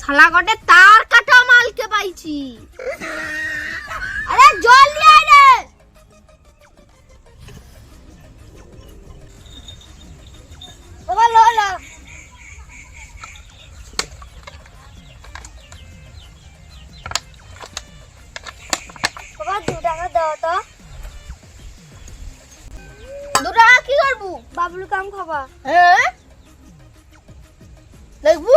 শালা কটে তার কাটা মালকে পাইছি। আরে জল নিয়ে রে। বাবা লো লো। বাবা দু টাকা দাও তো। দু টাকা কি করব? বাবলু কাম খাবা। হ্যাঁ। দেখবু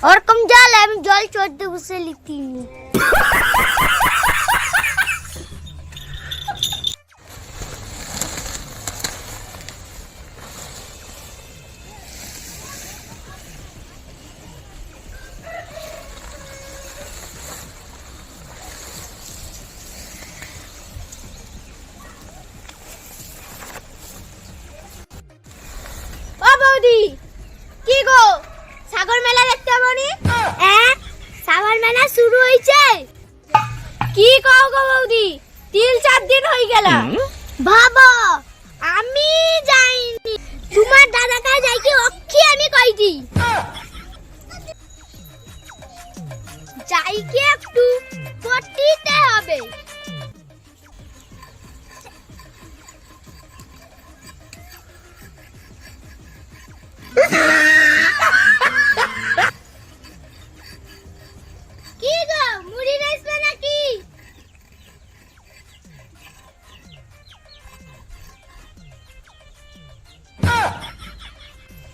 ওরকম জল আমি জল চোদ্দ বসে লিখতি ও বৌদি কি গো সাগর মেলা দেখতে যাবনি হ্যাঁ সাগর মেলা শুরু হয়েছে। কি কও গো বৌদি? তিন চার দিন হয়ে গেল। বাবা আমি যাইনি। তোমার দাদা কাছে যাই কি অক্ষি আমি কইছি যাই কি একটু করতে হবে।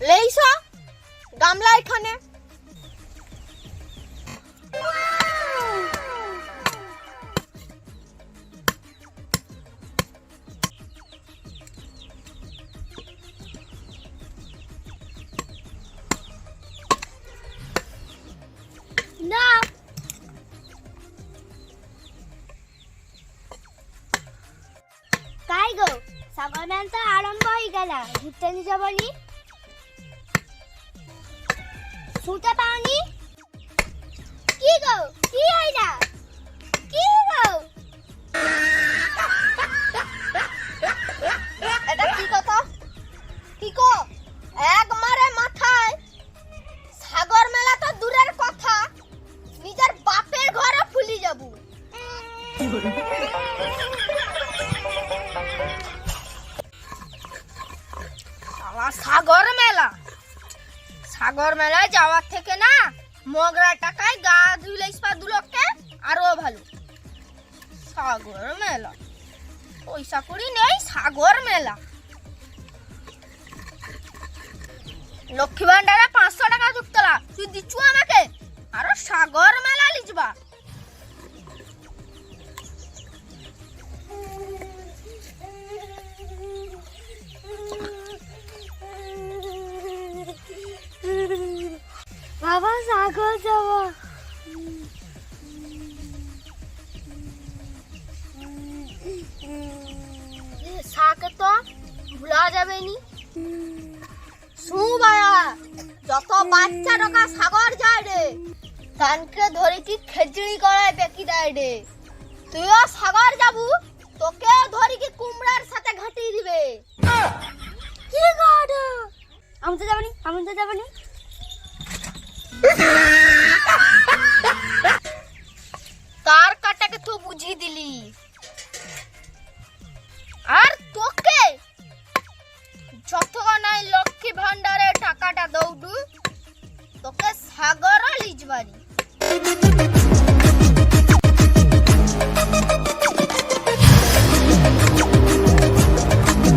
লেইসা গামলা এখানে। কাই গো সাগর তো আরম্ভ হয়ে গেল। ঘুরতে নিয়ে যাবনি শুতে পাওনি? কি গো কি হয় না সাগর মেলায় যাওয়ার থেকে না মগরা টাকায় গা ধুলে ইস্পা দুলোককে আরও ভালো। সাগর মেলা। পয়সা করি নেই, সাগর মেলা। লক্ষ্মী ভান্ডারে পাঁচশো টাকা যুক্তলা। তুই দিচ্ছু আমাকে? আরও সাগর মেলা লিখবা বাবা সাগর যাব। শাকে তো ভুলা যাবে নি শু বায়া যত বাচ্চা টাকা সাগর যায় রে ধানকে ধরে কি খেজড়ি করায় বেকি দেয় রে। তুইও সাগর যাবু তোকে ধরে কি কুমড়ার সাথে ঘাটিয়ে দিবে। কি গড আমি তো যাবনি আমি তো যাবনি তার কাটাকে তো বুঝিয়ে দিলি?